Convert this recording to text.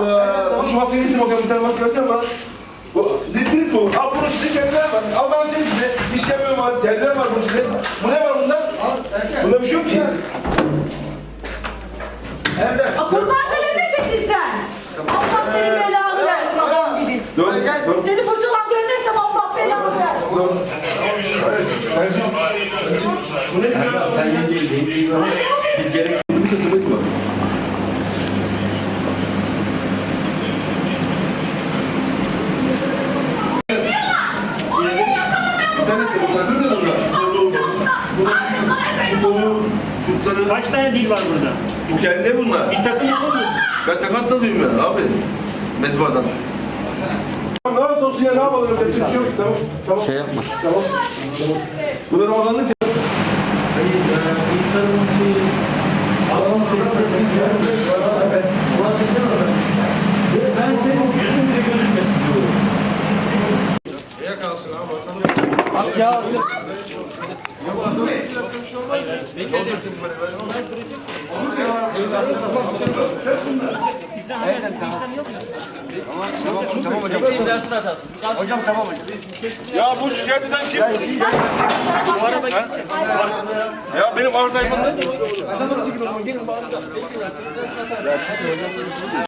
Allah. Bu şu maskeyi getir bakalım. Bir tane maske versene bana. Bu, bu. Al bunun üstünde kendiler var. Al ben açayım size. Diş kemiği var, teller var bunun üstünde. Bu ne var bundan? Bunda bir şey yok ki. Hem de. Kurban kalemine çektin sen. Allah senin belanı versin adam gibi. Dur, dur. Seni boşalan görmezsem Allah belanı versin. Dur. Sen şimdi, bu ne? Sen yengeyim. Biz gerek... Bu da kılık var. Burada, bir de burada. Bunu Türkleri Kaç tane dil var burada? hikaye ne bunlar? Bir takım yapalım mı? Ben sakat da ben abi. Mezbadan. Ne yapıyorsun ya ne yapalım? Bir şey yok. Tamam. Tamam. Şey yapma. Tamam. Tamam. Bu da Ramazanlık ya. Ya bu şikayet eden kim? Ya benim ağır dayımın